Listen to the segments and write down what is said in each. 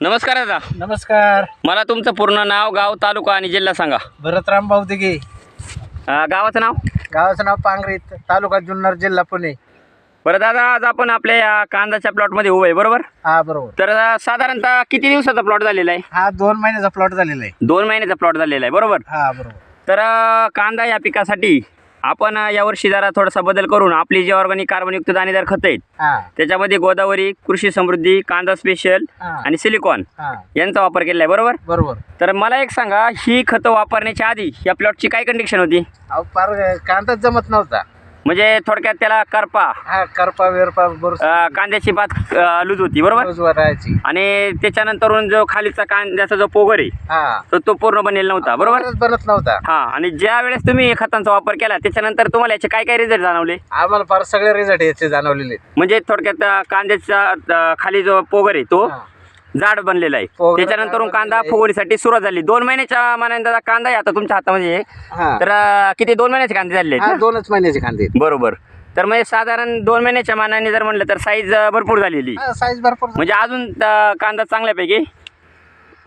नमस्कार दादा. नमस्कार. मला तुमचं पूर्ण नाव गाव तालुका आणि जिल्हा सांगा. भरतराम बावदिगे अं, गावाचं नाव? गावाचं नाव पांगरीत तालुका जुन्नर जिल्हा पुणे. बरं दादा आज आपण आपल्या या कांद्याच्या प्लॉटमध्ये उभं आहे बरोबर? हा बरोबर. तर अं, साधारणतः किती दिवसाचा प्लॉट झालेला आहे? हा दोन महिन्याचा प्लॉट झालेला आहे. दोन महिन्याचा प्लॉट झालेला आहे बरोबर? हा बरोबर. तर अं, कांदा या पिकासाठी आपण यावर्षी जरा थोडासा बदल करून आपली जे ऑर्गॅनिक कार्बनयुक्त दाणेदार खतं आहेत त्याच्यामध्ये गोदावरी कृषी समृद्धी कांदा स्पेशल आणि सिलिकॉन यांचा वापर केलेला आहे बरोबर? बरोबर. तर मला एक सांगा ही खतं वापरण्याच्या आधी या प्लॉटची काय कंडिशन होती? कांदाच जमत नव्हता. म्हणजे थोडक्यात त्याला करपा. हा करपा वेरपा बरोबर अं, कांद्याची बात लूज होती बरोबर? राहायची आणि त्याच्यानंतरून जो खालीचा कांद्याचा जो पोगर आहे हा. तो तो पूर्ण बनेल नव्हता बरोबर? बरोबरच बनत नव्हता. हा आणि ज्या वेळेस तुम्ही खतांचा वापर केला त्याच्यानंतर तुम्हाला याचे काय काय रिझल्ट जाणवले? आम्हाला फार सगळे रिझल्ट याचे जाणवलेले. म्हणजे थोडक्यात अं, कांद्याचा अं, खाली जो पोगर आहे तो हा. जाड बनलेला आहे. जाड कांदा बनलेला आहे. फुगवणीसाठी सुरुवात झाली. दोन महिन्याच्या मानाने कांदा आहे आता तुमच्या हातामध्ये. हा. तर अं, किती? दोन महिन्याचे कांदे झाले आहेत हा ना? दोनच महिन्याचे कांदे बरोबर. तर म्हणजे साधारण दोन महिन्याच्या मानाने जर म्हणलं तर साईज भरपूर झालेली. हा साईज भरपूर म्हणजे अजून अं, कांदा चांगल्यापैकी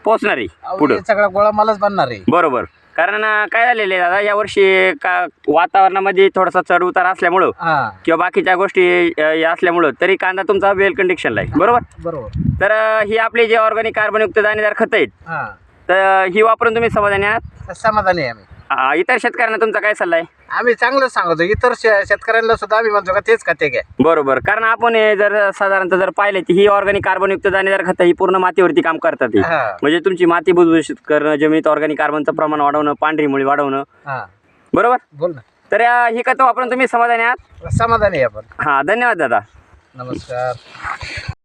पोचणार आहे अहो, पुढं. हे सगळा गोळा मलाच बनणार आहे. बरोबर. कारण काय झालेलं आहे दादा यावर्षी का वातावरणामध्ये थोडासा चढ उतार असल्यामुळं हा. किंवा बाकीच्या गोष्टी अं, या असल्यामुळं तरी कांदा तुमचा वेल कंडिशनला आहे. बरोबर? बरोबर. तर अं, ही आपली जे ऑर्गॅनिक कार्बनयुक्त दाणेदार खतं आहेत हा. तर ही वापरून तुम्ही समाधानी आहात? समाधानी आहे आम्ही. अं, इतर शेतकऱ्यांना तुमचा काय सल्ला आहे? आम्ही चांगलं सांगतो. इतर शे- शेतकऱ्यांना सुद्धा आम्ही म्हणतो का तेच खाते घ्या. बरोबर. कारण आपण हे जर साधारणतः जर पाहिलं तर ही ऑर्गॅनिक कार्बनयुक्त दाणेदार खतं ही पूर्ण मातीवरती काम करतात ही. हा. म्हणजे तुमची माती भुसभुशीत करणं जमिनीत ऑर्गॅनिक कार्बनचं प्रमाण वाढवणं पांढरी मुळी वाढवणं. हा. बरोबर? बोल ना. तर अं, ही खतं वापरून तुम्ही समाधानी आहात? समाधानी आहे आपण. हां धन्यवाद दादा. नमस्कार.